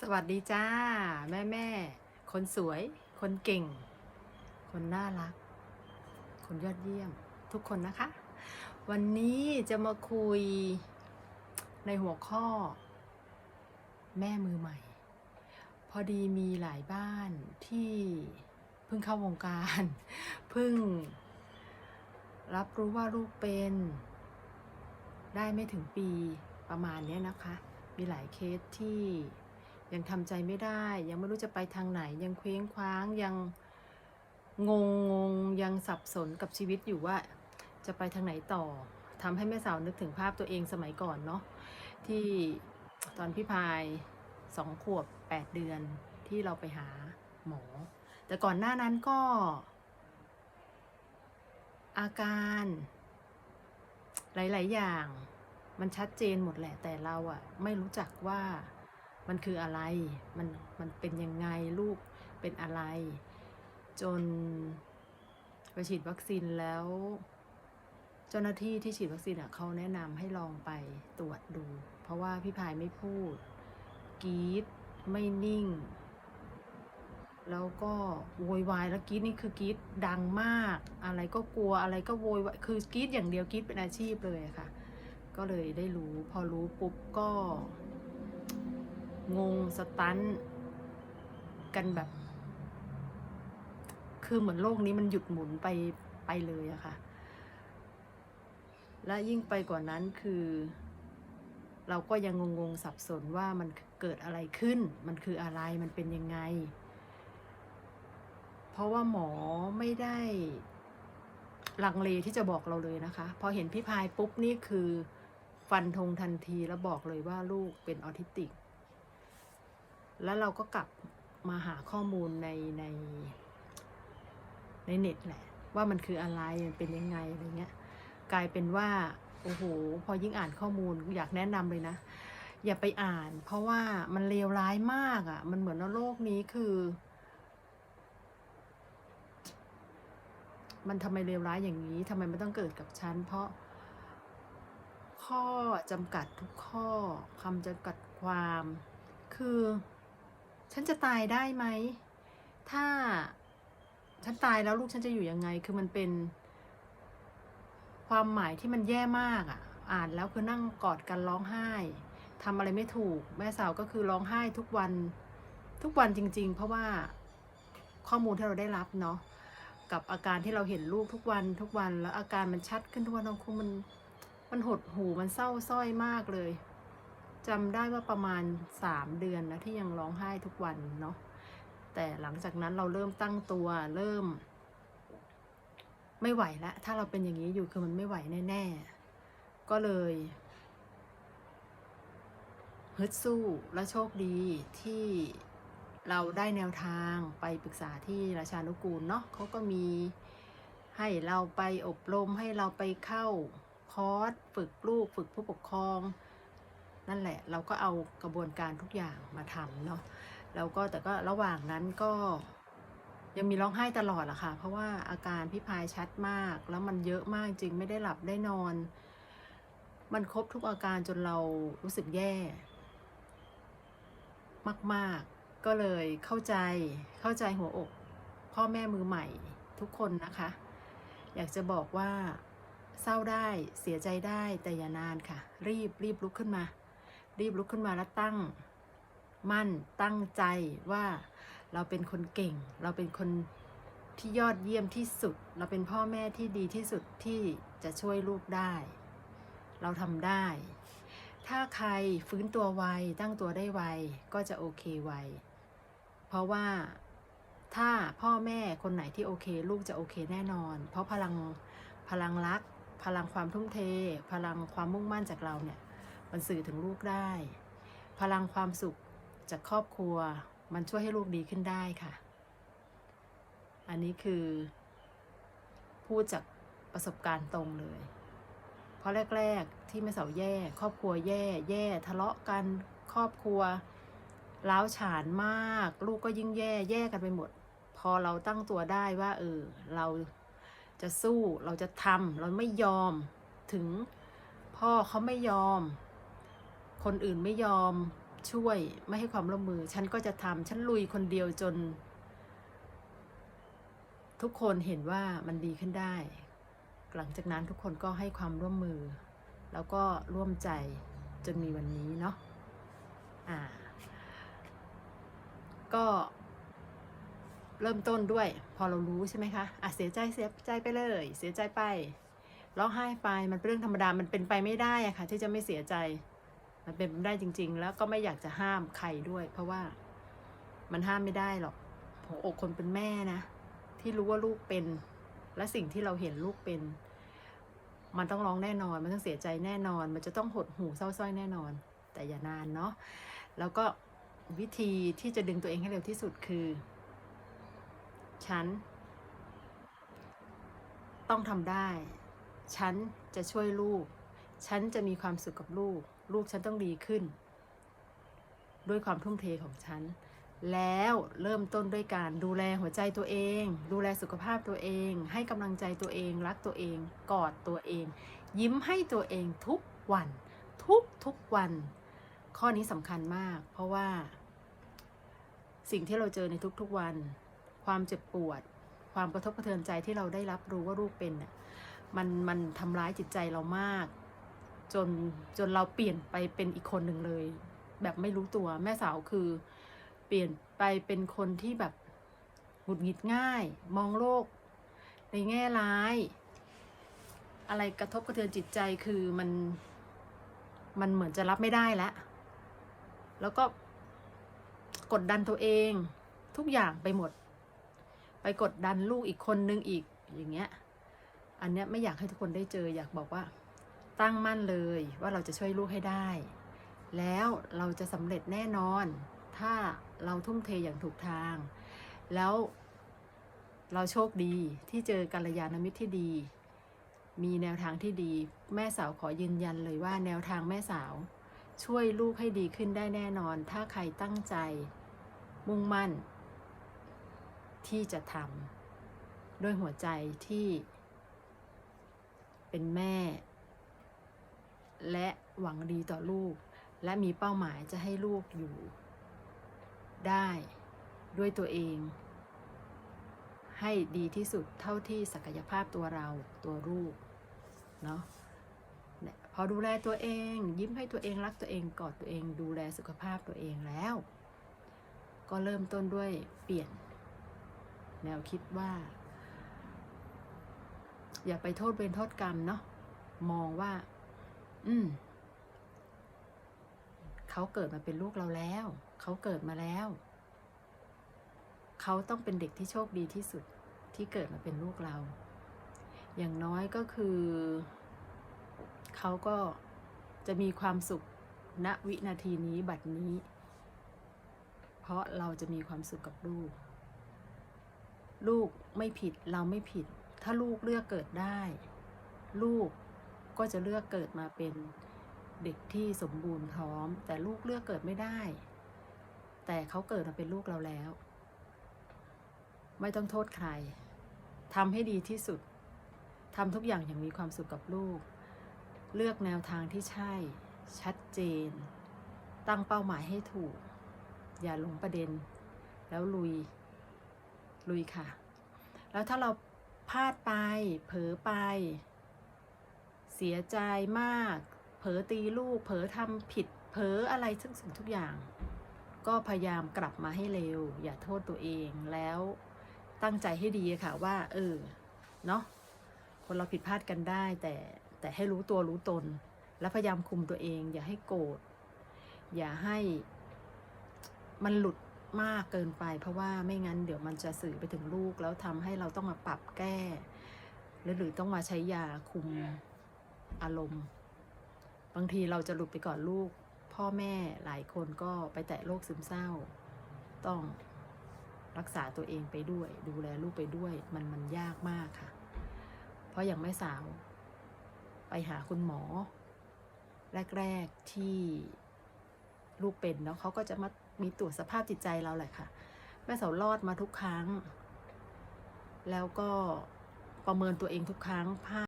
สวัสดีจ้า แม่แม่คนสวย คนเก่ง คนน่ารัก คนยอดเยี่ยม ทุกคนนะคะ วันนี้จะมาคุยในหัวข้อ แม่มือใหม่ พอดีมีหลายบ้านที่เพิ่งเข้าวงการเพิ่ง รับรู้ว่าลูกเป็น ได้ไม่ถึงปีประมาณนี้นะคะ มีหลายเคสที่ ยังทำใจไม่ได้ ยังไม่รู้จะไปทางไหน ยังเคว้งคว้างยังงงงงยังสับสนกับชีวิตอยู่ว่าจะไปทางไหนต่อทำให้แม่สาวนึกถึงภาพตัวเองสมัยก่อนเนาะที่ตอนพี่พายสองขวบแปดเดือนที่เราไปหาหมอ แต่ก่อนหน้านั้นก็ อาการ หลาย ๆ อย่างมันชัดเจนหมดแหละแต่เราอะไม่รู้จักว่า มันคืออะไร มันมันเป็นยังไงลูกเป็นอะไร จนไปฉีดวัคซีนแล้ว เจ้าหน้าที่ที่ฉีดวัคซีนอะเขาแนะนำให้ลองไปตรวจดู เพราะว่าพี่พายไม่พูดกีดไม่นิ่ง แล้วก็โวยวายแล้วกีดนี่คือกีดดังมาก อะไรก็กลัวอะไรก็โวยวายคือกีดอย่างเดียวกีดเป็นอาชีพเลยค่ะ ก็เลยได้รู้ พอรู้ปุ๊บก็ งงสตันกันแบบ คือเหมือนโลกนี้มันหยุดหมุนไปไปเลยอะค่ะ และยิ่งไปกว่านั้นคือ เราก็ยังงงๆสับสนว่ามันเกิดอะไรขึ้น มันคืออะไรมันเป็นยังไง เพราะว่าหมอไม่ได้ลังเลที่จะบอกเราเลยนะคะ พอเห็นพี่พายปุ๊บนี่คือ ฟันธงทันทีแล้วบอกเลยว่าลูกเป็นออทิสติก แล้วเราก็กลับมาหาข้อมูลในในในเน็ตแหละ ว่ามันคืออะไรมันเป็นยังไงอะไรเงี้ยกลายเป็นว่าโอ้โหพอยิ่งอ่านข้อมูลอยากแนะนำเลยนะ อย่าไปอ่าน เพราะว่ามันเลวร้ายมากอะ่ะ มันเหมือนว่าโลกนี้คือ มันทำไมเลวร้ายอย่างนี้ทำไมไมันต้องเกิดกับฉันเพราะข้อจำกัดทุกข้อคำจำกัดความคือ ฉันจะตายได้ไหม ถ้าฉันตายแล้วลูกฉันจะอยู่ยังไง คือมันเป็น ความหมายที่มันแย่มากอะ อ่านแล้วคือนั่งกอดกันร้องไห้ทำอะไรไม่ถูก แม่สาวก็คือร้องไห้ทุกวัน ทุกวันจริง ๆ เพราะว่าข้อมูลที่เราได้รับเนาะกับอาการที่เราเห็นลูกทุกวันทุกวันแล้วอาการมันชัดขึ้นทุกวันน้องคงมันมันหดหูมันเศร้าส้อยมากเลย จำได้ว่าประมาณสามเดือนนะที่ยังร้องไห้ทุกวันเนาะแต่หลังจากนั้นเราเริ่มตั้งตัวเริ่ม ไม่ไหวแล้วถ้าเราเป็นอย่างนี้อยู่คือมันไม่ไหวแน่ๆ ก็เลยฮึดสู้และโชคดีที่เราได้แนวทางไปปรึกษาที่ราชานุกูลเนาะเขาก็มีให้เราไปอบรมให้เราไปเข้าคอร์สฝึกลูกฝึกผู้ปกครอง นั่นแหละ เราก็เอากระบวนการทุกอย่างมาทำเนาะแล้วก็แต่ก็ระหว่างนั้นก็ยังมีร้องไห้ตลอดอะค่ะ เพราะว่าอาการพี่พายชัดมาก แล้วมันเยอะมากจริงไม่ได้หลับได้นอน มันครบทุกอาการจนเรารู้สึกแย่ มากๆ ก็เลยเข้าใจเข้าใจหัวอก พ่อแม่มือใหม่ทุกคนนะคะ อยากจะบอกว่าเศร้าได้เสียใจได้แต่อย่านานค่ะ รีบรีบลุกขึ้นมา รีบลุกขึ้นมาแล้วตั้งมั่นตั้งใจว่าเราเป็นคนเก่ง เราเป็นคนที่ยอดเยี่ยมที่สุด เราเป็นพ่อแม่ที่ดีที่สุดที่จะช่วยลูกได้ เราทำได้ ถ้าใครฟื้นตัวไวตั้งตัวได้ไวก็จะโอเคไวเพราะว่าถ้าพ่อแม่คนไหนที่โอเค ลูกจะโอเคแน่นอน เพราะพลังพลังรัก พลังความทุ่มเท พลังความมุ่งมั่นจากเราเนี่ย มันสื่อถึงลูกได้ พลังความสุขจากครอบครัว มันช่วยให้ลูกดีขึ้นได้ค่ะ อันนี้คือ พูดจากประสบการณ์ตรงเลย เพราะแรก ๆ ที่แม่เสาแย่ ครอบครัวแย่ แย่ทะเลาะกันครอบครัวล้าวฉานมาก ลูกก็ยิ่งแย่แย่กันไปหมด พอเราตั้งตัวได้ว่า เออ เราจะสู้เราจะทำเราไม่ยอมถึงพ่อเขาไม่ยอม คนอื่นไม่ยอมช่วยไม่ให้ความร่วมมือ ฉันก็จะทำฉันลุยคนเดียวจน ทุกคนเห็นว่ามันดีขึ้นได้ หลังจากนั้นทุกคนก็ให้ความร่วมมือ แล้วก็ร่วมใจจนมีวันนี้เนาะอ่า ก็เริ่มต้นด้วย พอเรารู้ใช่ไหมคะอะเสียใจเสียใจไปเลย เสียใจไปร้องไห้ไปมันเป็นเรื่องธรรมดามันเป็นไปไม่ได้อะค่ะที่จะไม่เสียใจ มันเป็นไปได้จริง ๆ แล้วก็ไม่อยากจะห้ามใครด้วย เพราะว่ามันห้ามไม่ได้หรอกหัวอกคนเป็นแม่นะ ที่รู้ว่าลูกเป็น และสิ่งที่เราเห็นลูกเป็น มันต้องร้องแน่นอน มันต้องเสียใจแน่นอน มันจะต้องหดหูเศร้าส้อยแน่นอน แต่อย่านานเนาะแล้วก็วิธีที่จะดึงตัวเองให้เร็วที่สุดคือ ฉัน ต้องทำได้ ฉันจะช่วยลูก ฉันจะมีความสุขกับลูก ลูกฉันต้องดีขึ้น ด้วยความทุ่มเทของฉัน แล้วเริ่มต้นด้วยการดูแลหัวใจตัวเอง ดูแลสุขภาพตัวเอง ให้กำลังใจตัวเอง รักตัวเอง กอดตัวเอง ยิ้มให้ตัวเองทุกวัน ทุกทุกวัน ข้อนี้สำคัญมาก เพราะว่า สิ่งที่เราเจอในทุกๆวัน ความเจ็บปวด ความกระทบกระเทือนใจที่เราได้รับรู้ว่าลูกเป็นน่ะมันมันทำร้ายจิตใจเรามาก จนจนเราเปลี่ยนไปเป็นอีกคนหนึ่งเลย แบบไม่รู้ตัวแม่สาวคือ เปลี่ยนไปเป็นคนที่แบบหงุดหงิดง่าย มองโลก ในแง่ร้าย อะไรกระทบกระเทือนจิตใจคือมันมันเหมือนจะรับไม่ได้แล้ว แล้วก็กดดันตัวเองทุกอย่างไปหมด ไปกดดันลูกอีกคนนึงอีกอย่างเงี้ย อันเนี้ยไม่อยากให้ทุกคนได้เจออยากบอกว่า ตั้งมั่นเลยว่าเราจะช่วยลูกให้ได้ แล้วเราจะสำเร็จแน่นอน ถ้าเราทุ่มเทอย่างถูกทาง แล้วเราโชคดีที่เจอกัลยาณมิตรที่ดี มีแนวทางที่ดี แม่สาวขอยืนยันเลยว่าแนวทางแม่สาว ช่วยลูกให้ดีขึ้นได้แน่นอน ถ้าใครตั้งใจ มุ่งมั่น ที่จะทำด้วยหัวใจที่เป็นแม่ และหวังดีต่อลูก และมีเป้าหมายจะให้ลูกอยู่ ได้ด้วยตัวเอง ให้ดีที่สุดเท่าที่ศักยภาพตัวเราตัวลูกเนาะพอดูแลตัวเอง ยิ้มให้ตัวเองรักตัวเองกอดตัวเองดูแลสุขภาพตัวเองแล้ว ก็เริ่มต้นด้วยเปลี่ยน แนวคิดว่า อย่าไปโทษเวรโทษกรรมเนาะมองว่า อืมเขาเกิดมาเป็นลูกเราแล้ว เขาเกิดมาแล้ว เขาต้องเป็นเด็กที่โชคดีที่สุดที่เกิดมาเป็นลูกเรา อย่างน้อยก็คือ เขาก็จะมีความสุขณวินาทีนี้บัดนี้ เพราะเราจะมีความสุขกับลูก ลูกไม่ผิดเราไม่ผิด ถ้าลูกเลือกเกิดได้ ลูก ก็จะเลือกเกิดมาเป็นเด็กที่สมบูรณ์พร้อม แต่ลูกเลือกเกิดไม่ได้ แต่เขาเกิดมาเป็นลูกเราแล้ว ไม่ต้องโทษใครทำให้ดีที่สุดทำทุกอย่างอย่างมีความสุขกับลูก เลือกแนวทางที่ใช่ ชัดเจน ตั้งเป้าหมายให้ถูก อย่าหลงประเด็น แล้วลุย ลุยค่ะ แล้วถ้าเราพลาดไป เผลอไป เสียใจมาก เผลอตีลูก เผลอทำผิด เผลออะไรทุกสิ่งทุกอย่าง ก็พยายามกลับมาให้เร็ว อย่าโทษตัวเองแล้วตั้งใจให้ดีค่ะว่า เออ เนาะคนเราผิดพลาดกันได้แต่แต่ให้รู้ตัวรู้ตน และพยายามคุมตัวเอง อย่าให้โกรธอย่าให้มันหลุดมากเกินไป เพราะว่าไม่งั้นเดี๋ยวมันจะสื่อไปถึงลูก แล้วทำให้เราต้องมาปรับแก้ หรือหรือต้องมาใช้ยาคุม อารมณ์ บางทีเราจะหลุดไปก่อนลูก พ่อแม่หลายคนก็ไปแตะโรคซึมเศร้า ต้องรักษาตัวเองไปด้วย ดูแลลูกไปด้วย มันมันยากมากค่ะ เพราะอย่างแม่สาว ไปหาคุณหมอ แรก ๆ ที่ลูกเป็นเนาะเขาก็จะมามีตรวจสภาพจิตใจเราแหละค่ะ แม่สาวรอดมาทุกครั้ง แล้วก็ประเมินตัวเองทุกครั้งพลา